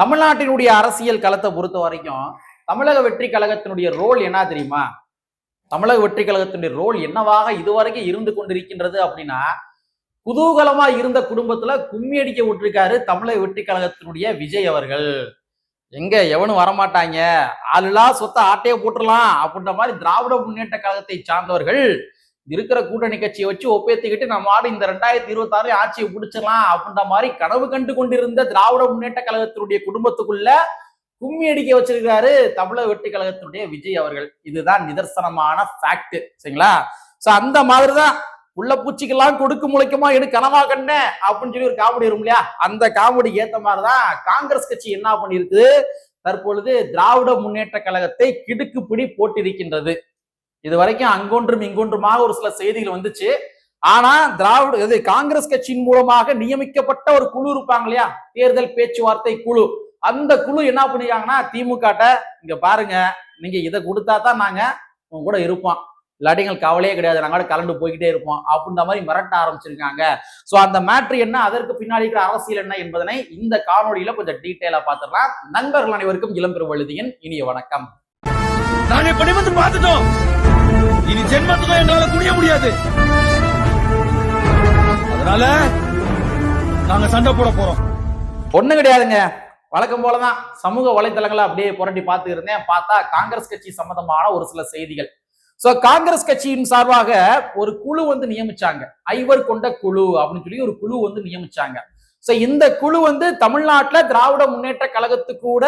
தமிழ்நாட்டினுடைய அரசியல் களத்தை பொறுத்த வரைக்கும் தமிழக வெற்றி கழகத்தினுடைய ரோல் என்ன தெரியுமா? தமிழக வெற்றி கழகத்தினுடைய ரோல் என்னவாக இதுவரைக்கும் இருந்து கொண்டிருக்கின்றது அப்படின்னா குதூகலமா இருந்த குடும்பத்துல கும்மி அடிக்க விட்டுருக்காரு தமிழக வெற்றி கழகத்தினுடைய விஜய் அவர்கள். எங்க எவனும் வரமாட்டாங்க? ஆளுலா சொத்தை ஆட்டையே போட்டுடலாம் அப்படின்ற மாதிரி திராவிட முன்னேற்ற கழகத்தை சார்ந்தவர்கள் இருக்கிற கூட்டணி கட்சியை வச்சு ஒப்பேத்திக்கிட்டு நம்ம ஆடு இந்த ரெண்டாயிரத்தி இருபத்தி ஆறு ஆட்சியை பிடிச்சிடலாம் அப்படின்ற மாதிரி கனவு கண்டு கொண்டிருந்த திராவிட முன்னேற்ற கழகத்தினுடைய குடும்பத்துக்குள்ள கும்மி அடிக்க வச்சிருக்காரு தமிழக வெற்றி கழகத்தினுடைய விஜய் அவர்கள். இதுதான் நிதர்சனமான ஃபேக்ட் சரிங்களா? சோ அந்த மாதிரிதான் உள்ள பூச்சிக்கெல்லாம் கொடுக்கு முளைக்குமா எடு கனவா கண்ண அப்படின்னு சொல்லி ஒரு காமெடி வரும் இல்லையா? அந்த காமெடி ஏத்த மாதிரிதான் காங்கிரஸ் கட்சி என்ன பண்ணிருக்கு தற்பொழுது திராவிட முன்னேற்ற கழகத்தை கிடுக்குப்பிடி போட்டிருக்கின்றது. இது வரைக்கும் அங்கொன்றும் இங்கொன்றுமாக ஒரு சில செய்திகள் வந்துச்சு. ஆனா திராவிட இது காங்கிரஸ் கட்சியின் மூலமாக நியமிக்கப்பட்ட ஒரு குழு இருப்பாங்க இல்லையா? தேர்தல் பேச்சுவார்த்தை குழு. அந்த குழு என்ன பண்ணிருக்காங்கன்னா திமுக இங்க பாருங்க நீங்க இதை கொடுத்தா தான் நாங்க உங்க கூட இருப்போம். இல்லாட்டி எங்களுக்கு கவலையே கிடையாது நாங்க கலண்டு போய்கிட்டே இருப்போம் அப்படின்ற மாதிரி மிரட்ட ஆரம்பிச்சிருக்காங்க. சோ அந்த மேட்ரு என்ன அதற்கு பின்னாடி இருக்கிற அரசியல் என்ன என்பதனை இந்த காணொலியில கொஞ்சம் டீட்டெயிலா பார்த்துடலாம். நண்பர்கள் அனைவருக்கும் இளம்பெரும் வழுதியின் இனிய வணக்கம். நாங்க இப்படி வந்து பார்த்துட்டோம். இனி ஜென்மத்துக்கும் எங்களால குனிய முடியாது. அதனால நாங்க சண்டை போட போறோம். ஒண்ணு கிடையாதுங்க. வழக்கம் போலதான் சமூக வலைதளங்களை அப்படியே புரட்டி பார்த்து இருந்தேன். பார்த்தா காங்கிரஸ் கட்சி சம்பந்தமான ஒரு சில செய்திகள். சோ காங்கிரஸ் கட்சியின் சார்பாக ஒரு குழு வந்து நியமிச்சாங்க. ஐவர் கொண்ட குழு அப்படின்னு சொல்லி ஒரு குழு வந்து நியமிச்சாங்க. சோ இந்த குழு வந்து தமிழ்நாட்டுல திராவிட முன்னேற்ற கழகத்துக்கு கூட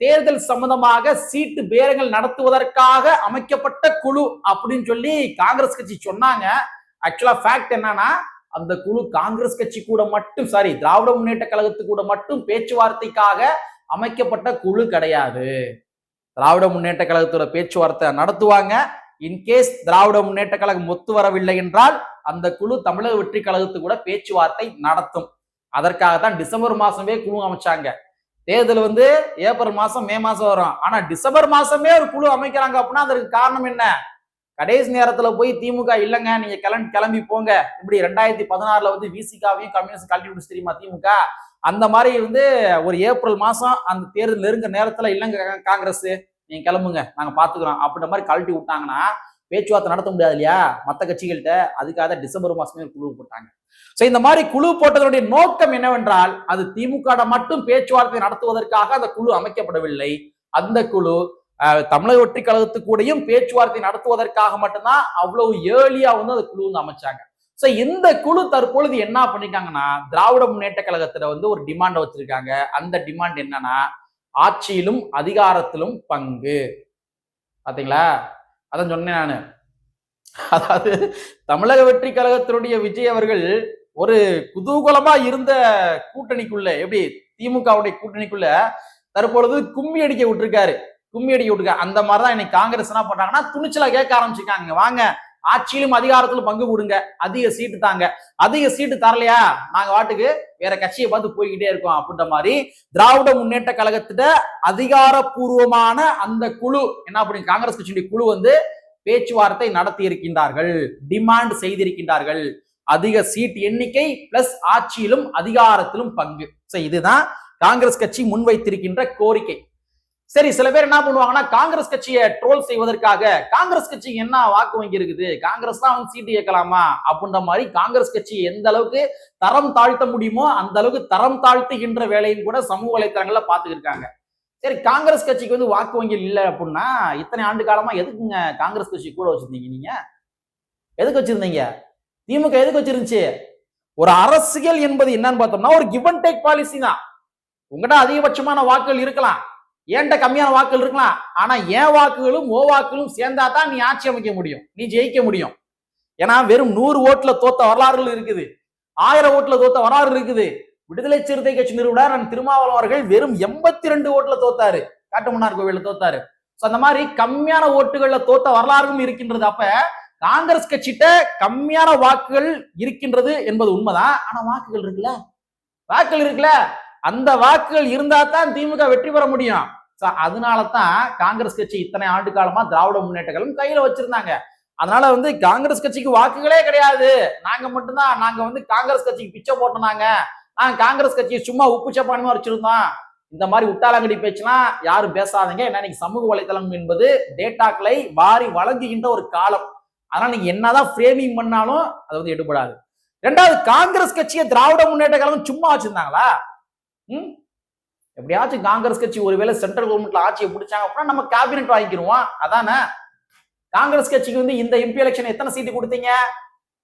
தேர்தல் சம்பந்தமாக சீட்டு பேரங்கள் நடத்துவதற்காக அமைக்கப்பட்ட குழு அப்படின்னு சொல்லி காங்கிரஸ் கட்சி சொன்னாங்க. ஆக்சுவலா ஃபேக்ட் என்னன்னா அந்த குழு காங்கிரஸ் கட்சி கூட மட்டும் சாரி திராவிட முன்னேற்ற கழகத்து கூட மட்டும் பேச்சுவார்த்தைக்காக அமைக்கப்பட்ட குழு கிடையாது. திராவிட முன்னேற்ற கழகத்தோட பேச்சுவார்த்தை நடத்துவாங்க. இன்கேஸ் திராவிட முன்னேற்ற கழகம் ஒத்து வரவில்லை என்றால் அந்த குழு தமிழக வெற்றி கழகத்து கூட பேச்சுவார்த்தை நடத்தும். அதற்காக தான் டிசம்பர் மாசமே குழு அமைச்சாங்க. தேர்தல் வந்து ஏப்ரல் மாசம் மே மாசம் வரும். ஆனா டிசம்பர் மாசமே ஒரு குழு அமைக்கிறாங்க அப்படின்னா அதற்கு காரணம் என்ன? கடைசி நேரத்துல போய் திமுக இல்லைங்க நீங்க கிளம்பி கிளம்பி போங்க. இப்படி ரெண்டாயிரத்தி பதினாறுல வந்து விசிகாவையும் கம்யூனிஸ்ட் கழட்டி விட்டு தெரியுமா திமுக? அந்த மாதிரி வந்து ஒரு ஏப்ரல் மாசம் அந்த தேர்தல் நெருங்க நேரத்துல இல்லைங்க காங்கிரஸ். நீங்க கிளம்புங்க நாங்க பாத்துக்கிறோம். அப்படின்ற மாதிரி கழட்டி விட்டாங்கன்னா பேச்சுவார்த்தை நடத்த முடியாது இல்லையா? மத்த கட்சிகள்கிட்ட. அதுக்காக டிசம்பர் மாசமே ஒரு குழு போட்டாங்க. ஸோ இந்த மாதிரி குழு போட்டதனுடைய நோக்கம் என்னவென்றால் அது திமுக மட்டும் பேச்சுவார்த்தை நடத்துவதற்காக அந்த குழு அமைக்கப்படவில்லை. அந்த குழு தமிழக ஒற்றி கழகத்துக்கூடையும் பேச்சுவார்த்தை நடத்துவதற்காக மட்டும்தான் அவ்வளவு ஏர்லியா வந்து அந்த குழு வந்து அமைச்சாங்க. சோ இந்த குழு தற்பொழுது என்ன பண்ணிட்டாங்கன்னா திராவிட முன்னேற்ற கழகத்துல வந்து ஒரு டிமாண்டை வச்சிருக்காங்க. அந்த டிமாண்ட் என்னன்னா ஆட்சியிலும் அதிகாரத்திலும் பங்கு. பாத்தீங்களா? அதான் சொன்னேன் நான். அதாவது தமிழக வெற்றி கழகத்தினுடைய விஜய் அவர்கள் ஒரு குதூகலமா இருந்த கூட்டணிக்குள்ள எப்படி திமுகவுடைய கூட்டணிக்குள்ள தற்பொழுது கும்மி அடிக்க விட்டுருக்காரு. கும்மி அடிக்க விட்டுருக்காரு. அந்த மாதிரிதான் இன்னைக்கு காங்கிரஸ் என்ன பண்றாங்கன்னா துணிச்சலா கேட்க ஆரம்பிச்சிருக்காங்க. வாங்க ஆட்சியிலும் அதிகாரத்திலும் பங்கு கொடுங்க. அதிக சீட்டு தாங்க. அதிக சீட்டு தரலையா? நாங்க வாட்டுக்கு வேற கட்சியை பார்த்து போய்கிட்டே இருக்கோம் அப்படின்ற மாதிரி திராவிட முன்னேற்ற கழகத்திட்ட அதிகாரப்பூர்வமான அந்த குழு என்ன அப்படி காங்கிரஸ் கட்சியுடைய குழு வந்து பேச்சுவார்த்தை நடத்தி இருக்கின்றார்கள் டிமாண்ட் செய்திருக்கின்றார்கள். அதிக சீட் எண்ணிக்கை பிளஸ் ஆட்சியிலும் அதிகாரத்திலும் பங்கு. இதுதான் காங்கிரஸ் கட்சி முன்வைத்திருக்கின்ற கோரிக்கை. சரி சில பேர் என்ன பண்ணுவாங்கன்னா காங்கிரஸ் கட்சியை ட்ரோல் செய்வதற்காக காங்கிரஸ் கட்சி என்ன வாக்கு வங்கி இருக்குது காங்கிரஸ் தான் வந்து சீட்டு கேட்கலாமா? அப்படின்ற மாதிரி காங்கிரஸ் கட்சி எந்த அளவுக்கு தரம் தாழ்த்த முடியுமோ அந்த அளவுக்கு தரம் தாழ்த்துகின்ற வேலையும் கூட சமூக வலைத்தளங்கள்ல பாத்துக்கிருக்காங்க சரி காங்கிரஸ் கட்சிக்கு வந்து வாக்கு வங்கி இல்லை அப்படின்னா இத்தனை ஆண்டு காலமா எதுக்குங்க காங்கிரஸ் கட்சி கூட வச்சிருந்தீங்க நீங்க? எதுக்கு வச்சிருந்தீங்க? திமுக எதுக்கு வச்சிருந்துச்சு? ஒரு அரசியல் என்பது என்னன்னு பார்த்தோம்னா ஒரு கிவ் அண்ட் டேக் பாலிசி தான். உங்ககிட்ட அதிகபட்சமான வாக்குகள் இருக்கலாம். ஏன்ட்ட கம்மியான வாக்குகள் இருக்கலாம் ஆனா என் வாக்குகளும் ஓ வாக்குகளும் சேர்ந்தா தான் நீ ஆட்சி அமைக்க முடியும். நீ ஜெயிக்க முடியும். ஏன்னா வெறும் நூறு ஓட்டுல தோத்த வரலாறுகள் இருக்குது. ஆயிரம் ஓட்டுல தோத்த வரலாறு இருக்குது. விடுதலை சிறுத்தை கட்சி நிறுவனர் நான் திருமாவளவன் அவர்கள் வெறும் எண்பத்தி ரெண்டு ஓட்டுல தோத்தாரு. காட்டுமன்னார் கோவில்ல தோத்தாரு. ஸோ அந்த மாதிரி கம்மியான ஓட்டுகள்ல தோத்த வரலாறும் இருக்கின்றது. அப்ப காங்கிரஸ் கட்சிட்ட கம்மியான வாக்குகள் இருக்கின்றது என்பது உண்மைதான். ஆனா வாக்குகள் இருக்குல்ல? வாக்குகள் இருக்குல்ல? அந்த வாக்குகள் இருந்தா தான் திமுக வெற்றி பெற முடியும். ஸோ அதனால தான் காங்கிரஸ் கட்சி இத்தனை ஆண்டு காலமா திராவிட முன்னேற்றங்களும் கையில் கையில வச்சிருந்தாங்க. அதனால வந்து காங்கிரஸ் கட்சிக்கு வாக்குகளே கிடையாது. நாங்க மட்டும்தான் நாங்க வந்து காங்கிரஸ் கட்சிக்கு பிச்சை போட்டோம் நாங்க நாங்க காங்கிரஸ் கட்சியை சும்மா உப்பு சப்பானிமா வச்சிருந்தோம். இந்த மாதிரி உட்டாலங்கடி பேச்சுலாம் யாரும் பேசாதீங்க. ஏன்னா இன்னைக்கு சமூக வலைதளம் என்பது டேட்டாக்களை வாரி வழங்குகின்ற ஒரு காலம். அதனால நீங்க என்னதான் ஃப்ரேமிங் பண்ணாலும் அது வந்து எடுபடாது. ரெண்டாவது காங்கிரஸ் கட்சியை திராவிட முன்னேற்ற கழகம் சும்மா வச்சிருந்தாங்களா? ம்? எப்படியாச்சும் காங்கிரஸ் கட்சி ஒருவேளை சென்ட்ரல் கவர்மெண்ட்ல ஆட்சியை பிடிச்சாங்க அப்படின்னா நம்ம கேபினெட் வாங்கிக்கிருவோம். அதானே? காங்கிரஸ் கட்சிக்கு வந்து இந்த எம்பி எலெக்ஷன் எத்தனை சீட்டு கொடுத்தீங்க?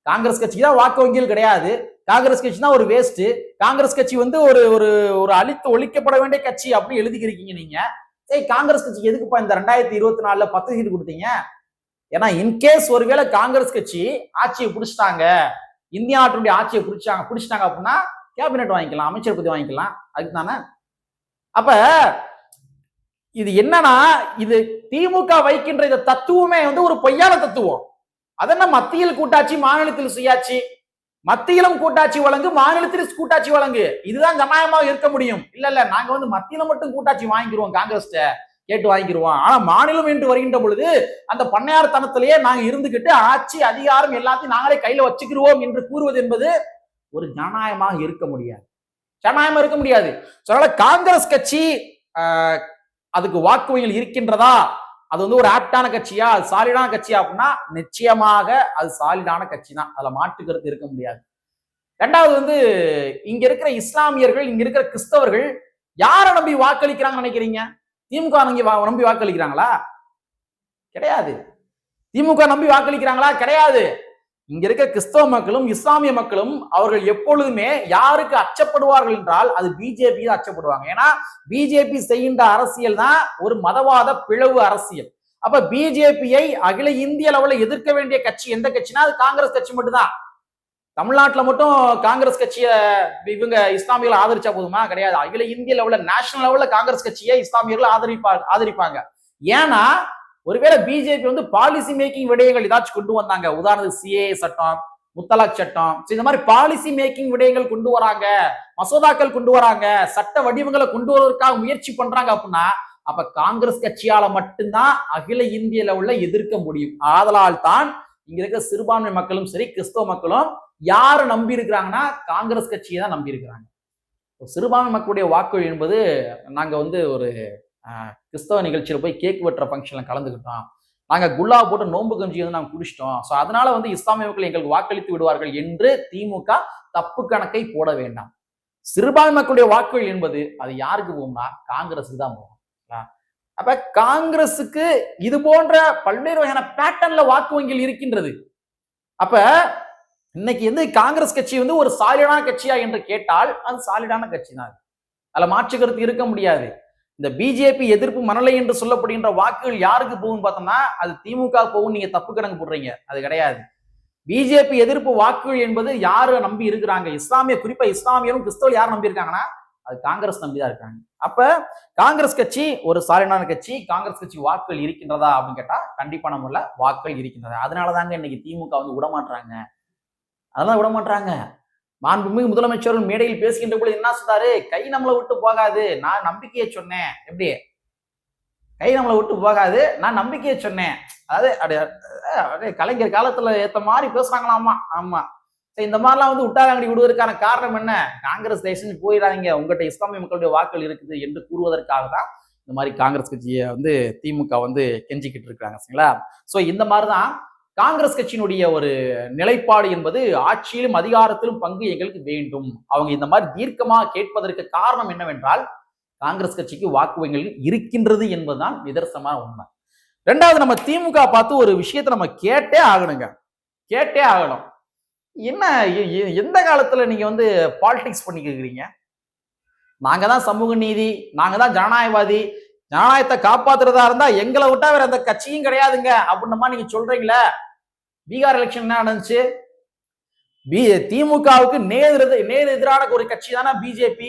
காங்கிரஸ் கட்சிக்கு தான் வாக்கு வங்கியல் கிடையாது. காங்கிரஸ் கட்சி தான் ஒரு வேஸ்ட் காங்கிரஸ் கட்சி வந்து ஒரு ஒரு ஒரு அழித்து ஒழிக்கப்பட வேண்டிய கட்சி அப்படி எழுதிக்கிறீங்க நீங்க. சரி காங்கிரஸ் கட்சி எதுக்குப்பா இந்த ரெண்டாயிரத்தி இருபத்தி நாலுல பத்து சீட்டு கொடுத்தீங்க? ஏன்னா இன்கேஸ் ஒருவேளை காங்கிரஸ் கட்சி ஆட்சியை பிடிச்சிட்டாங்க இந்தியா நாட்டுடைய ஆட்சியை பிடிச்சாங்க பிடிச்சிட்டாங்க அப்படின்னா கேபினெட் வாங்கிக்கலாம் அமைச்சர் பதவி வாங்கிக்கலாம். அதுக்கு தானே அப்ப இது என்னன்னா இது திமுக வைக்கின்ற இந்த தத்துவமே வந்து ஒரு பொய்யான தத்துவம். அதென்ன மத்தியில் கூட்டாட்சி மாநிலத்தில் சுயாட்சி. மத்தியிலும் கூட்டாட்சி வழங்கு மாநிலத்தில் கூட்டாட்சி வழங்கு. இதுதான் ஜனநாயகமாக இருக்க முடியும். இல்ல இல்ல நாங்க வந்து மத்தியில மட்டும் கூட்டாட்சி வாங்கிக்கிறோம் காங்கிரஸ்ட கேட்டு வாங்கிடுவோம் ஆனா மாநிலம் என்று வருகின்ற பொழுது அந்த பண்ணையார் தனத்திலேயே நாங்க இருந்துகிட்டு ஆட்சி அதிகாரம் எல்லாத்தையும் நாங்களே கையில வச்சுக்கிருவோம் என்று கூறுவது என்பது ஒரு ஜனநாயகமாக இருக்க முடியாது. ஜனநாயகம் இருக்க முடியாது. அதனால காங்கிரஸ் கட்சி ஆஹ், அதுக்கு வாக்கு இருக்கின்றதா? அது வந்து ஒரு ஆப்டான கட்சியா? அது சாலிடான கட்சியா அப்படின்னா நிச்சயமாக அது சாலிடான கட்சி தான் அதுல மாற்று கருத்து இருக்க முடியாது. ரெண்டாவது வந்து இங்க இருக்கிற இஸ்லாமியர்கள் இங்க இருக்கிற கிறிஸ்தவர்கள் யாரை நம்பி வாக்களிக்கிறாங்கன்னு நினைக்கிறீங்க? திமுக வா- நம்பி வாக்களிக்கிறாங்களா? கிடையாது. திமுக நம்பி வாக்களிக்கிறாங்களா? கிடையாது. இங்க இருக்க கிறிஸ்தவ மக்களும் இஸ்லாமிய மக்களும் அவர்கள் எப்பொழுதுமே யாருக்கு அச்சப்படுவார்கள் என்றால் அது பிஜேபி தான் அச்சப்படுவாங்க. ஏன்னா பிஜேபி செய்கின்ற அரசியல் தான் ஒரு மதவாத பிளவு அரசியல். அப்ப பிஜேபியை அகில இந்திய அளவுல எதிர்க்க வேண்டிய கட்சி எந்த கட்சினா அது காங்கிரஸ் கட்சி மட்டும்தான். தமிழ்நாட்டுல மட்டும் காங்கிரஸ் கட்சியை இவங்க இஸ்லாமியர்கள் ஆதரிச்சா போதுமா? கிடையாது. அகில இந்திய லெவலில் நேஷனல் லெவலில் காங்கிரஸ் கட்சியை இஸ்லாமியர்கள் ஆதரிப்பா ஆதரிப்பாங்க. ஏன்னா ஒருவேளை பிஜேபி வந்து பாலிசி மேக்கிங் விடயங்கள் ஏதாச்சும் கொண்டு வந்தாங்க. உதாரணத்துக்கு சிஏ சட்டம் முத்தலாக் சட்டம். இந்த மாதிரி பாலிசி மேக்கிங் விடயங்கள் கொண்டு வராங்க. மசோதாக்கள் கொண்டு வராங்க. சட்ட வடிவங்களை கொண்டு வருவதற்காக முயற்சி பண்றாங்க அப்படின்னா அப்ப காங்கிரஸ் கட்சியால மட்டும்தான் அகில இந்தியில உள்ள எதிர்க்க முடியும். ஆதலால் தான் இங்க இருக்க சிறுபான்மை மக்களும் சரி கிறிஸ்தவ மக்களும் யாரை நம்பி இருக்கிறாங்கன்னா காங்கிரஸ் கட்சியை தான் நம்பி இருக்கிறாங்க. சிறுபான்மை மக்களுடைய வாக்கு என்பது நாங்க வந்து ஒரு கிறிஸ்தவ நிகழ்ச்சியில போய் கேக் வெட்டுற ஃபங்க்ஷன்ல கலந்துக்கிட்டோம். நாங்க குல்லா போட்டு நோன்பு கஞ்சி வந்து நாங்க குடிச்சிட்டோம். ஸோ அதனால வந்து இஸ்லாமிய மக்கள் எங்களுக்கு வாக்களித்து விடுவார்கள் என்று திமுக தப்பு கணக்கை போட வேண்டாம். சிறுபான்மை மக்களுடைய வாக்குகள் என்பது அது யாருக்கு போகும்னா காங்கிரஸுக்கு தான் போகும். அப்ப காங்கிரஸுக்கு இது போன்ற பல்வேறு வகையான பேட்டர்ன்ல வாக்கு வங்கிகள் இருக்கின்றது. அப்ப இன்னைக்கு வந்து காங்கிரஸ் கட்சி வந்து ஒரு சாலிடான கட்சியா என்று கேட்டால் அது சாலிடான கட்சி தான் அதுல மாற்று கருத்து இருக்க முடியாது. இந்த பிஜேபி எதிர்ப்பு மனநிலை என்று சொல்லப்படுகின்ற வாக்குகள் யாருக்கு போகும் பார்த்தோம்னா அது திமுக போகும் நீங்க தப்பு கணக்கு போடுறீங்க. அது கிடையாது. பிஜேபி எதிர்ப்பு வாக்குகள் என்பது யாரு நம்பி இருக்கிறாங்க? இஸ்லாமிய குறிப்பா இஸ்லாமியரும் கிறிஸ்தவர் யார் நம்பி இருக்காங்கன்னா அது காங்கிரஸ் நம்பி தான் இருக்காங்க. அப்ப காங்கிரஸ் கட்சி ஒரு சாலினான கட்சி காங்கிரஸ் கட்சி வாக்குகள் இருக்கின்றதா அப்படின்னு கேட்டா கண்டிப்பான முறையில வாக்குகள் இருக்கின்றதா? அதனாலதாங்க இன்னைக்கு திமுக வந்து விடமாட்டாங்க அதெல்லாம் விடமாட்டாங்க மாண்புமிகு முதலமைச்சர் மேடையில் பேசுகின்ற பொழுது என்ன சொன்னாரு கை நம்மளை விட்டு போகாது. நான் நம்பிக்கையை சொன்னேன். எப்படி? கை நம்மளை விட்டு போகாது. நான் நம்பிக்கையை சொன்னேன். அதாவது அப்படியே கலைஞர் காலத்துல ஏத்த மாதிரி பேசுறாங்களாமா? ஆமா. சரி, இந்த மாதிரிலாம் வந்து உட்டாரங்கடி விடுவதற்கான காரணம் என்ன? காங்கிரஸ் தேசம் போயிடாதீங்க. உங்கள்கிட்ட இஸ்லாமிய மக்களுடைய வாக்குகள் இருக்குது என்று கூறுவதற்காக தான் இந்த மாதிரி காங்கிரஸ் கட்சியை வந்து திமுக வந்து கெஞ்சிக்கிட்டு இருக்கிறாங்க சரிங்களா? சோ இந்த மாதிரிதான் காங்கிரஸ் கட்சியினுடைய ஒரு நிலைப்பாடு என்பது ஆட்சியிலும் அதிகாரத்திலும் பங்கு எங்களுக்கு வேண்டும். அவங்க இந்த மாதிரி தீர்க்கமாக கேட்பதற்கு காரணம் என்னவென்றால் காங்கிரஸ் கட்சிக்கு வாக்கு இருக்கின்றது என்பதுதான் நிதர்சனமான உண்மை. ரெண்டாவது நம்ம திமுக பார்த்து ஒரு விஷயத்தை நம்ம கேட்டே ஆகணுங்க. கேட்டே ஆகணும். என்ன எ- எ- எந்த காலத்துல நீங்க வந்து பாலிடிக்ஸ் பண்ணிக்கிறீங்க நாங்க தான் சமூக நீதி நாங்க தான் ஜனநாயகவாதி ஜனநாயகத்தை காப்பாத்துறதா இருந்தா எங்களை விட்டா வேற எந்த கட்சியும் கிடையாதுங்க. அப்படின்ற மாதிரி நீங்க சொல்றீங்களே. பீகார் எலெக்ஷன் என்ன நடந்துச்சு? பி திமுகவுக்கு நேர் நேர் எதிரான ஒரு கட்சி தானே பிஜேபி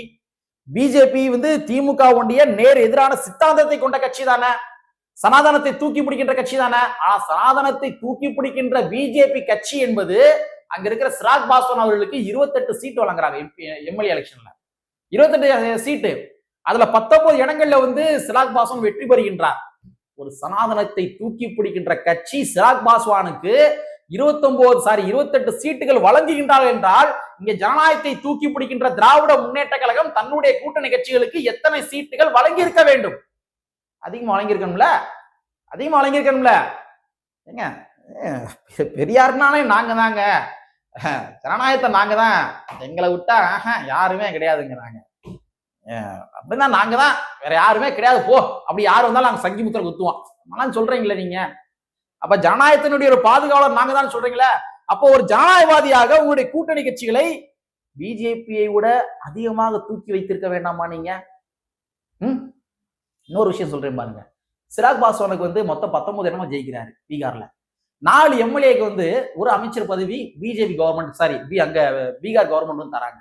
பிஜேபி வந்து திமுக ஒன்றிய நேர் எதிரான சித்தாந்தத்தை கொண்ட கட்சி தானே சனாதனத்தை தூக்கி பிடிக்கின்ற கட்சி தானே ஆனா சனாதனத்தை தூக்கி பிடிக்கின்ற பிஜேபி கட்சி என்பது அங்க இருக்கிற சிராக் பாஸ்வான் அவர்களுக்கு இருபத்தெட்டு சீட் வழங்குறாங்க எம்எல்ஏ எலெக்ஷன்ல இருபத்தெட்டு சீட்டு. அதுல பத்தொன்பது இடங்கள்ல வந்து சிராக் பாஸ்வான் வெற்றி பெறுகின்றார். ஒரு சனாதனத்தை தூக்கி பிடிக்கின்ற கட்சி சிராக் பாஸ்வானுக்கு இருபத்தொன்பது சாரி இருபத்தெட்டு சீட்டுகள் வழங்குகின்றார்கள் என்றால் இங்க ஜனநாயகத்தை தூக்கி பிடிக்கின்ற திராவிட முன்னேற்ற கழகம் தன்னுடைய கூட்டணி கட்சிகளுக்கு எத்தனை சீட்டுகள் வழங்கி இருக்க வேண்டும்? அதிகமா வழங்கியிருக்கணும்ல? அதிகமா வழங்கியிருக்கணும்ல? ஏங்க பெரியாருனாலே பெரியார்னாலே நாங்க தாங்க ஜனநாயகத்தை நாங்க தான் எங்களை விட்டா யாருமே கிடையாதுங்கிறாங்க. அப்படின்னா நாங்க தான் வேற யாருமே கிடையாது போ. அப்படி யார் வந்தாலும் நாங்க சங்கி முத்திர குத்துவோம் அதெல்லாம் சொல்றீங்களே நீங்க. அப்ப ஜனநாயகத்தினுடைய ஒரு பாதுகாவலர் நாங்க தான் சொல்றீங்களே? அப்போ ஒரு ஜனநாயகவாதியாக உங்களுடைய கூட்டணி கட்சிகளை பிஜேபியை விட அதிகமாக தூக்கி வைத்திருக்க வேண்டாமா நீங்க? ம்? இன்னொரு விஷயம் சொல்றேன் பாருங்க. சிராக் பாஸ்வானுக்கு வந்து மொத்தம் பத்தொன்பது இடமா ஜெயிக்கிறாரு பீகார்ல. நாலு எம்எல்ஏக்கு வந்து ஒரு அமைச்சர் பதவி பிஜேபி கவர்மெண்ட் சாரி பி அங்க பீகார் கவர்மெண்ட் வந்து தராங்க.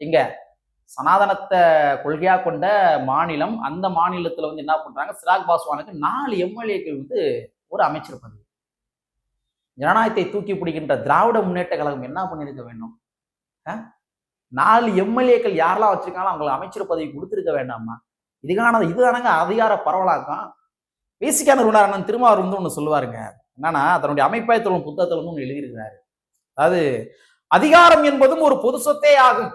இங்க சனாதனத்தை கொள்கையா கொண்ட மாநிலம் அந்த மாநிலத்துல வந்து என்ன பண்றாங்க? சிராக் பாஸ்வானுக்கு நாலு எம்எல்ஏக்கள் வந்து ஒரு அமைச்சர் பதவி. ஜனநாயகத்தை தூக்கி பிடிக்கின்ற திராவிட முன்னேற்ற கழகம் என்ன பண்ணியிருக்க வேண்டும்? நாலு எம்எல்ஏக்கள் யாரெல்லாம் வச்சிருக்காங்களோ அவங்களுக்கு அமைச்சர் பதவி கொடுத்துருக்க வேண்டாமா? இதுக்கான இதுதானங்க அதிகார பரவலாக்கம். பேசிக்கான ருணாரணன் திருமாவர் வந்து ஒன்று சொல்லுவாருங்க. என்னன்னா தன்னுடைய அமைப்பாயத்தோட புத்தகத்தில் வந்து ஒன்று எழுதியிருக்கிறாரு. அதாவது அதிகாரம் என்பதும் ஒரு பொது சொத்தே ஆகும்.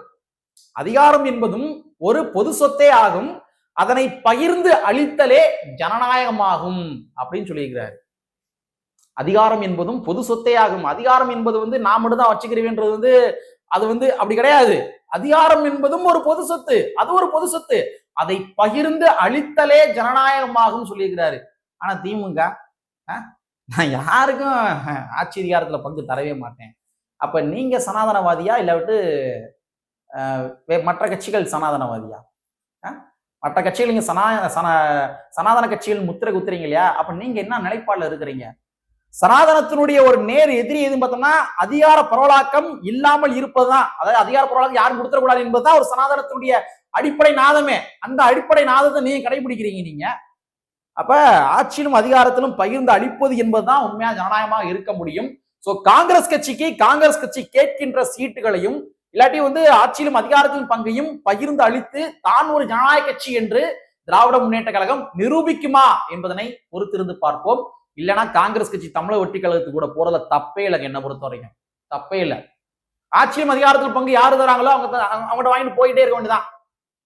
அதிகாரம் என்பதும் ஒரு பொது சொத்தே ஆகும். அதனை பகிர்ந்து அளித்தலே ஜனநாயகமாகும் அப்படின்னு சொல்லியிருக்கிறாரு. அதிகாரம் என்பதும் பொது சொத்தே ஆகும். அதிகாரம் என்பது வந்து நான் மட்டும் தான் வச்சுக்கிறேன்றது வந்து அது வந்து அப்படி கிடையாது. அதிகாரம் என்பதும் ஒரு பொது சொத்து. அது ஒரு பொது சொத்து. அதை பகிர்ந்து அழித்தலே ஜனநாயகமாகும் சொல்லியிருக்கிறாரு. ஆனா திமுக நான் யாருக்கும் ஆட்சி அதிகாரத்துல பங்கு தரவே மாட்டேன். அப்ப நீங்க சனாதனவாதியா இல்லாவிட்டு மற்ற கட்சிகள் சனாதனவாதியா? மற்ற கட்சிகள் நீங்க சனா சன சனாதன கட்சிகள் முத்திரை குத்துறீங்க இல்லையா? அப்ப நீங்க என்ன நிலைப்பாடுல இருக்கிறீங்க? சனாதனத்தினுடைய ஒரு நேர் எதிரி எதுன்னு பார்த்தோம்னா அதிகார பரவலாக்கம் இல்லாமல் இருப்பதுதான். அதாவது அதிகார பரவலாக்கம் யாரும் கொடுத்துடக்கூடாது என்பதுதான் ஒரு சனாதனத்தினுடைய அடிப்படை நாதமே. அந்த அடிப்படை நாதத்தை நீங்க கடைபிடிக்கிறீங்க நீங்க. அப்ப ஆட்சியிலும் அதிகாரத்திலும் பகிர்ந்து அளிப்பது என்பதுதான் உண்மையா ஜனநாயகமாக இருக்க முடியும். சோ காங்கிரஸ் கட்சிக்கு காங்கிரஸ் கட்சி கேட்கின்ற சீட்டுகளையும் இல்லாட்டி வந்து ஆட்சியிலும் அதிகாரத்திலும் பங்கையும் பகிர்ந்து அளித்து தான் ஒரு ஜனநாயக கட்சி என்று திராவிட முன்னேற்ற கழகம் நிரூபிக்குமா என்பதனை பொறுத்திருந்து பார்ப்போம். இல்லைன்னா காங்கிரஸ் கட்சி தமிழக வெற்றி கழகத்துக்கு கூட போறதுல தப்பே இல்லைங்க என்ன பொறுத்த வரைக்கும் தப்பே இல்லை. ஆட்சியும் அதிகாரத்தில் பங்கு யாரு தராங்களோ அவங்க அவங்க- அவங்கள்ட்ட வாங்கிட்டு போயிட்டே இருக்க வேண்டியதான்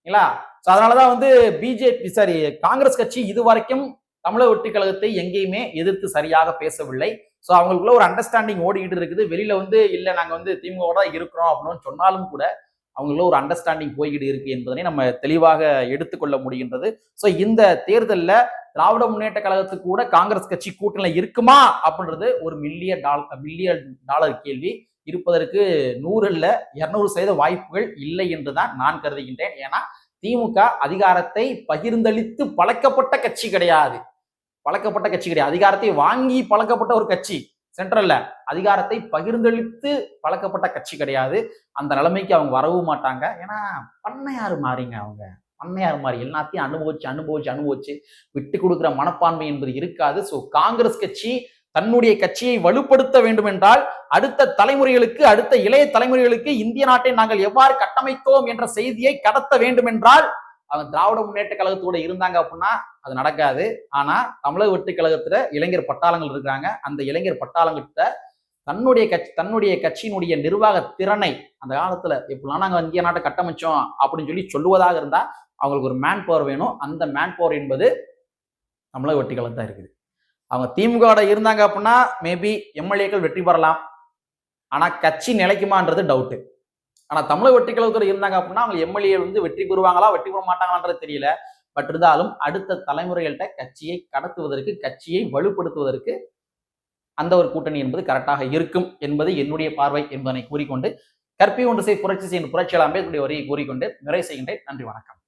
இல்லைங்களா? ஸோ அதனாலதான் வந்து பிஜேபி சாரி காங்கிரஸ் கட்சி இதுவரைக்கும் தமிழக வெற்றி கழகத்தை எங்கேயுமே எதிர்த்து சரியாக பேசவில்லை. ஸோ அவங்களுக்குள்ள ஒரு அண்டர்ஸ்டாண்டிங் ஓடிக்கிட்டு இருக்குது. வெளியில வந்து இல்லை நாங்கள் வந்து திமுக தான் இருக்கிறோம் அப்படின்னு சொன்னாலும் கூட அவங்களுக்குள்ள ஒரு அண்டர்ஸ்டாண்டிங் போய்கிட்டு இருக்கு என்பதனை நம்ம தெளிவாக எடுத்துக்கொள்ள முடிகின்றது. ஸோ இந்த தேர்தலில் திராவிட முன்னேற்ற கழகத்துக்கு கூட காங்கிரஸ் கட்சி கூட்டணியில் இருக்குமா? அப்படின்றது ஒரு மில்லியன் டாலர் மில்லியன் டாலர் கேள்வி. இருப்பதற்கு நூறு இரநூறு சதவீத வாய்ப்புகள் இல்லை என்றுதான் நான் கருதுகின்றேன். ஏன்னா திமுக அதிகாரத்தை பகிர்ந்தளித்து பழக்கப்பட்ட கட்சி கிடையாது. பழக்கப்பட்ட கட்சி கிடையாது. அதிகாரத்தை வாங்கி பழக்கப்பட்ட ஒரு கட்சி சென்ட்ரல்ல அதிகாரத்தை பகிர்ந்தளித்து பழக்கப்பட்ட கட்சி கிடையாது. அந்த நிலைமைக்கு அவங்க வரவும் மாட்டாங்க. ஏன்னா பண்ணையாறு மாறிங்க அவங்க. பண்ணையாறு மாதிரி எல்லாத்தையும் அனுபவிச்சு அனுபவிச்சு அனுபவிச்சு விட்டு கொடுக்குற மனப்பான்மை என்பது இருக்காது. ஸோ காங்கிரஸ் கட்சி தன்னுடைய கட்சியை வலுப்படுத்த வேண்டும் என்றால் அடுத்த தலைமுறைகளுக்கு அடுத்த இளைய தலைமுறைகளுக்கு இந்திய நாட்டை நாங்கள் எவ்வாறு கட்டமைத்தோம் என்ற செய்தியை கடத்த வேண்டும் என்றால் அவங்க திராவிட முன்னேற்ற கழகத்தோட இருந்தாங்க அப்படின்னா அது நடக்காது. ஆனா தமிழக வெற்றி கழகத்துல இளைஞர் பட்டாளங்கள் இருக்கிறாங்க. அந்த இளைஞர் பட்டாளங்கிட்ட தன்னுடைய கட்சி தன்னுடைய கட்சியினுடைய நிர்வாக திறனை அந்த காலத்துல எப்படிலாம் நாங்க இந்திய நாட்டை கட்டமைச்சோம் அப்படின்னு சொல்லி சொல்லுவதாக இருந்தா அவங்களுக்கு ஒரு மேன் பவர் வேணும். அந்த மேன் பவர் என்பது தமிழக வெற்றி கழகம் தான் இருக்குது. அவங்க திமுக இருந்தாங்க அப்படின்னா மேபி எம்எல்ஏக்கள் வெற்றி பெறலாம். ஆனா கட்சி நிலைக்குமான்றது டவுட்டு ஆனால் தமிழக வெற்றி கழகத்துல இருந்தாங்க அப்படின்னா அவங்க எம்எல்ஏ வந்து வெற்றி பெறுவாங்களா வெற்றி பெற மாட்டாங்களான்றது தெரியல. பட் இருந்தாலும் அடுத்த தலைமுறைகள்கிட்ட கட்சியை கடத்துவதற்கு கட்சியை வலுப்படுத்துவதற்கு அந்த ஒரு கூட்டணி என்பது கரெக்டாக இருக்கும் என்பது என்னுடைய பார்வை என்பதனை கூறிக்கொண்டு கற்பி ஒன்று செய் புரட்சி செய்யும் புரட்சியாளர் என்னுடைய வரியை கூறிக்கொண்டு நிறைவு செய்கின்றேன். நன்றி வணக்கம்.